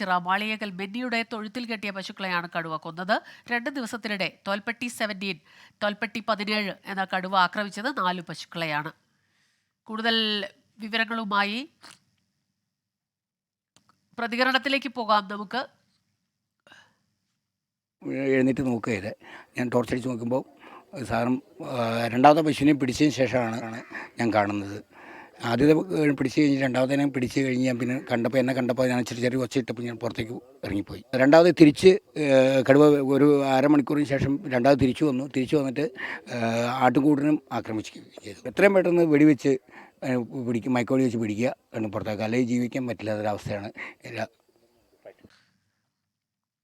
തൃപ്പൂണിച്ചിറ മാളിയേക്കൽ ബെന്നിയുടെ തൊഴുത്തിൽ കെട്ടിയ പശുക്കളെയാണ് കടുവ കൊന്നത്. രണ്ട് ദിവസത്തിനിടെ തോൽപ്പെട്ടി സെവന്റീൻ തോൽപ്പെട്ടി പതിനേഴ് എന്ന കടുവ ആക്രമിച്ചത് നാല് പശുക്കളെയാണ്. കൂടുതൽ വിവരങ്ങളുമായി പ്രതികരണത്തിലേക്ക് പോകാം നമുക്ക്. എഴുന്നേറ്റ് നോക്കുകയില്ല. ഞാൻ ടോർച്ചടിച്ച് നോക്കുമ്പോൾ സാറും രണ്ടാമത്തെ പശുവിനെ പിടിച്ചതിന് ശേഷമാണ് ഞാൻ കാണുന്നത്. ആദ്യത്തെ പിടിച്ച് കഴിഞ്ഞ് രണ്ടാമത്തേനെ പിടിച്ച് കഴിഞ്ഞ് ഞാൻ പിന്നെ കണ്ടപ്പോൾ എന്നെ കണ്ടപ്പോൾ ഞാൻ ചെറിയ ചെറിയ ഒച്ച ഇട്ടപ്പോൾ ഞാൻ പുറത്തേക്ക് ഇറങ്ങിപ്പോയി. രണ്ടാമത് തിരിച്ച് കടുവ ഒരു അരമണിക്കൂറിന് ശേഷം രണ്ടാമത് തിരിച്ചു വന്നു. തിരിച്ചു വന്നിട്ട് ആട്ടുകൂടിനും ആക്രമിച്ചു ചെയ്തു. എത്രയും പെട്ടെന്ന് വെടിവെച്ച് പിടിക്കും മൈക്കോളി വെച്ച് പിടിക്കുക എന്ന് പുറത്തേക്ക് അല്ലെങ്കിൽ ജീവിക്കാൻ പറ്റില്ലാത്തൊരവസ്ഥയാണ് എല്ലാ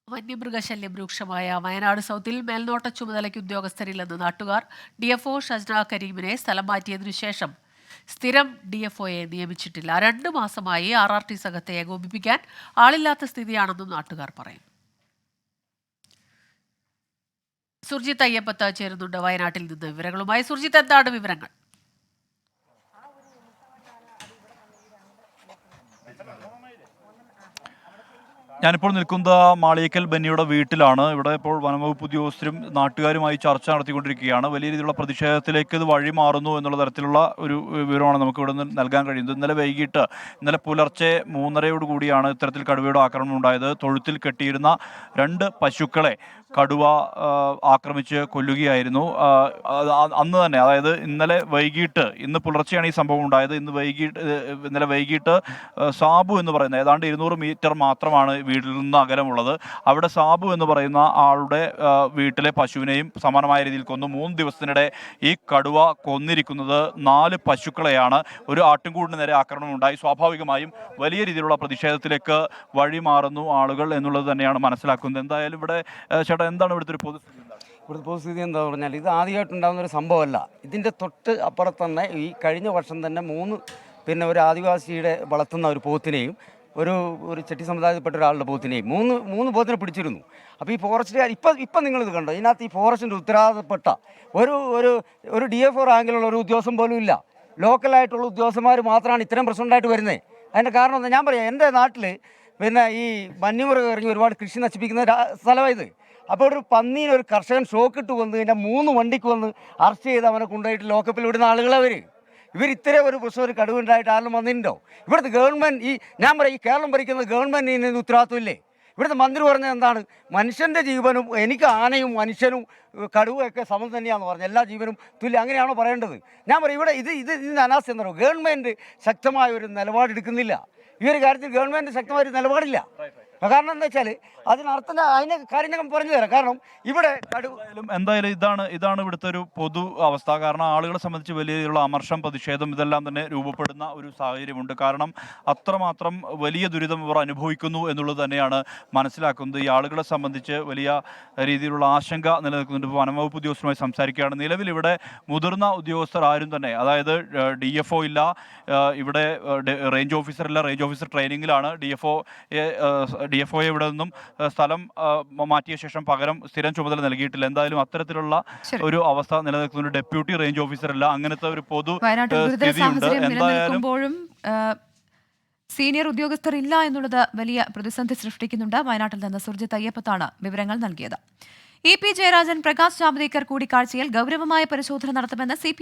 വന്യമൃഗശല്യം രൂക്ഷമായ വയനാട് സൗത്തിൽ മേൽനോട്ട ചുമതലയ്ക്ക് ഉദ്യോഗസ്ഥരില്ലെന്ന് നാട്ടുകാർ. ഡി എഫ് ഒ ഷജ്ന കരീമിനെ സ്ഥലം മാറ്റിയതിനു ശേഷം സ്ഥിരം ഡി എഫ് ഒയെ നിയമിച്ചിട്ടില്ല. രണ്ട് മാസമായി ആർ ആർ ടി സംഘത്തെ ഏകോപിപ്പിക്കാൻ ആളില്ലാത്ത സ്ഥിതിയാണെന്നും നാട്ടുകാർ പറയുന്നു സുർജിത്ത് അയ്യപ്പത്ത് ചേരുന്നുണ്ട് വയനാട്ടിൽ നിന്ന് വിവരങ്ങളുമായി. സുർജിത്ത് എന്താണ് വിവരങ്ങൾ? ഞാനിപ്പോൾ നിൽക്കുന്നത് മാളിയക്കൽ ബന്നിയുടെ വീട്ടിലാണ്. ഇവിടെ ഇപ്പോൾ വനംവകുപ്പ് ഉദ്യോഗസ്ഥരും നാട്ടുകാരുമായി ചർച്ച നടത്തിക്കൊണ്ടിരിക്കുകയാണ്. വലിയ രീതിയിലുള്ള പ്രതിഷേധത്തിലേക്ക് ഇത് വഴി മാറുന്നു എന്നുള്ള തരത്തിലുള്ള ഒരു വിവരമാണ് നമുക്ക് ഇവിടെ നിന്ന് നൽകാൻ കഴിയുന്നത്. ഇന്നലെ വൈകിട്ട് ഇന്നലെ പുലർച്ചെ മൂന്നരയോട് കൂടിയാണ് ഇത്തരത്തിൽ കടുവയുടെ ആക്രമണം ഉണ്ടായത്. തൊഴുത്തിൽ കെട്ടിയിരുന്ന രണ്ട് പശുക്കളെ കടുവ ആക്രമിച്ച് കൊല്ലുകയായിരുന്നു. അന്ന് തന്നെ അതായത് ഇന്നലെ വൈകിട്ട് ഇന്ന് പുലർച്ചെയാണ് ഈ സംഭവം ഉണ്ടായത്. ഇന്ന് വൈകിട്ട് ഇന്നലെ വൈകിട്ട് സാബു എന്ന് പറയുന്ന ഏതാണ്ട് ഇരുന്നൂറ് മീറ്റർ മാത്രമാണ് വീട്ടിൽ നിന്ന് അകലമുള്ളത്. അവിടെ സാബു എന്ന് പറയുന്ന ആളുടെ വീട്ടിലെ പശുവിനെയും സമാനമായ രീതിയിൽ കൊന്നു. മൂന്ന് ദിവസത്തിനിടെ ഈ കടുവ കൊന്നിരിക്കുന്നത് നാല് പശുക്കളെയാണ്. ഒരു ആട്ടിൻകൂടിന് നേരെ ആക്രമണം ഉണ്ടായി. സ്വാഭാവികമായും വലിയ രീതിയിലുള്ള പ്രതിഷേധത്തിലേക്ക് വഴിമാറുന്നു ആളുകൾ എന്നുള്ളത് തന്നെയാണ് മനസ്സിലാക്കുന്നത്. എന്തായാലും ഇവിടെ ചേട്ടാ എന്താണ് ഇവിടുത്തെ ഒരു എന്താണ്? ഇവിടുത്തെ പൊതുസ്ഥിതി എന്താ പറഞ്ഞാൽ ഇത് ആദ്യമായിട്ടുണ്ടാകുന്ന ഒരു സംഭവമല്ല. ഇതിന്റെ തൊട്ട് അപ്പുറത്ത് തന്നെ ഈ കഴിഞ്ഞ വർഷം തന്നെ മൂന്ന് പിന്നെ ഒരു ആദിവാസിയുടെ വളർത്തുന്ന ഒരു പോത്തിനെയും ഒരു ഒരു ചെട്ടി സമുദായത്തിൽപ്പെട്ട ഒരാളുടെ പോത്തിനെയും മൂന്ന് മൂന്ന് പോത്തിനെ പിടിച്ചിരുന്നു. അപ്പോൾ ഈ ഫോറസ്റ്റുകാർ ഇപ്പം ഇപ്പം നിങ്ങളിത് കണ്ടോ? ഇതിനകത്ത് ഈ ഫോറസ്റ്റിന്റെ ഉത്തരവാദപ്പെട്ട ഒരു ഒരു ഒരു ഡി എഫ് ഒ റാങ്കിലുള്ള ഒരു ഉദ്യോഗസ്ഥൻ പോലും ഇല്ല. ലോക്കലായിട്ടുള്ള ഉദ്യോഗസ്ഥന്മാർ മാത്രമാണ് ഇത്രയും പ്രശ്നമുണ്ടായിട്ട് വരുന്നത് അതിന്റെ കാരണം എന്താ? ഞാൻ പറയാം എന്റെ നാട്ടിൽ പിന്നെ ഈ വന്യമൃഗം ഇറങ്ങി ഒരുപാട് കൃഷി നശിപ്പിക്കുന്ന സ്ഥലമായത് അപ്പോൾ ഒരു പന്നീനെ ഒരു കർഷകൻ ഷോക്കിട്ട് വന്ന് കഴിഞ്ഞാൽ മൂന്ന് വണ്ടിക്ക് വന്ന് അറസ്റ്റ് ചെയ്ത് അവനെ കൊണ്ടുപോയിട്ട് ലോക്കപ്പിൽ വിടുന്ന ആളുകളവർ ഇവർ ഇത്രയും ഒരു പ്രശ്നം ഒരു കടുവുണ്ടായിട്ട് ആരും വന്നിട്ടുണ്ടോ? ഇവിടുത്തെ ഗവൺമെന്റ് ഈ ഞാൻ പറയാം ഈ കേരളം ഭരിക്കുന്ന ഗവൺമെന്റിന് ഉത്തരവാദിത്വമില്ലേ ഇവിടുത്തെ മന്ത്രി പറഞ്ഞത് എന്താണ്? മനുഷ്യന്റെ ജീവനും എനിക്ക് ആനയും മനുഷ്യനും കടുവൊക്കെ സമം തന്നെയാണെന്ന് പറഞ്ഞു. എല്ലാ ജീവനും തുല്യം അങ്ങനെയാണോ പറയേണ്ടത്? ഞാൻ പറയും ഇവിടെ ഇത് ഇത് ഇതിന്റെ അനാസ്ഥ എന്താ പറയുക? ഗവൺമെന്റ് ശക്തമായ ഒരു നിലപാടെടുക്കുന്നില്ല ഈ ഒരു കാര്യത്തിൽ ഗവൺമെന്റ് ശക്തമായ ഒരു നിലപാടില്ല. കാരണം എന്താ വെച്ചാൽ അതിനർത്ഥം അതിന് കാര്യം പറഞ്ഞു തരാം. കാരണം ഇവിടെ എന്തായാലും ഇതാണ് ഇതാണ് ഇവിടുത്തെ ഒരു പൊതു അവസ്ഥ. കാരണം ആളുകളെ സംബന്ധിച്ച് വലിയ രീതിയിലുള്ള അമർഷം പ്രതിഷേധം ഇതെല്ലാം തന്നെ രൂപപ്പെടുന്ന ഒരു സാഹചര്യമുണ്ട്. കാരണം അത്രമാത്രം വലിയ ദുരിതം ഇവർ അനുഭവിക്കുന്നു എന്നുള്ളത് തന്നെയാണ് മനസ്സിലാക്കുന്നത്. ഈ ആളുകളെ സംബന്ധിച്ച് വലിയ രീതിയിലുള്ള ആശങ്ക നിലനിൽക്കുന്നുണ്ട്. ഇപ്പോൾ വനംവകുപ്പ് ഉദ്യോഗസ്ഥരുമായി സംസാരിക്കുകയാണ്. നിലവിൽ ഇവിടെ മുതിർന്ന ഉദ്യോഗസ്ഥർ ആരും തന്നെ അതായത് ഡി എഫ് ഒ ഇല്ല. ഇവിടെ റേഞ്ച് ഓഫീസർ ഇല്ല. Range officer ട്രെയിനിങ്ങിലാണ്. D F O D F ഒയെ ഇവിടെ നിന്നും സ്ഥലം മാറ്റിയ ശേഷം പകരം സ്ഥിരം ചുമതല നൽകിയിട്ടില്ല. എന്തായാലും അത്തരത്തിലുള്ള ഒരു അവസ്ഥ നിലനിൽക്കുന്ന ഡെപ്യൂട്ടി റേഞ്ച് ഓഫീസർ അല്ല അങ്ങനത്തെ ഒരു പൊതു സ്ഥിതിയുണ്ട്. എന്തായാലും സീനിയർ ഉദ്യോഗസ്ഥർ ഇല്ല എന്നുള്ളത് വലിയ പ്രതിസന്ധി സൃഷ്ടിക്കുന്നുണ്ട്. വയനാട്ടിൽ നിന്ന് സുർജിത് അയ്യപ്പത്താണ് വിവരങ്ങൾ നൽകിയത്. ഇ പി ജയരാജൻ പ്രകാശ് ജാവ്ദേക്കർ കൂടിക്കാഴ്ചയിൽ ഗൗരവമായ പരിശോധന നടത്തുമെന്ന് സി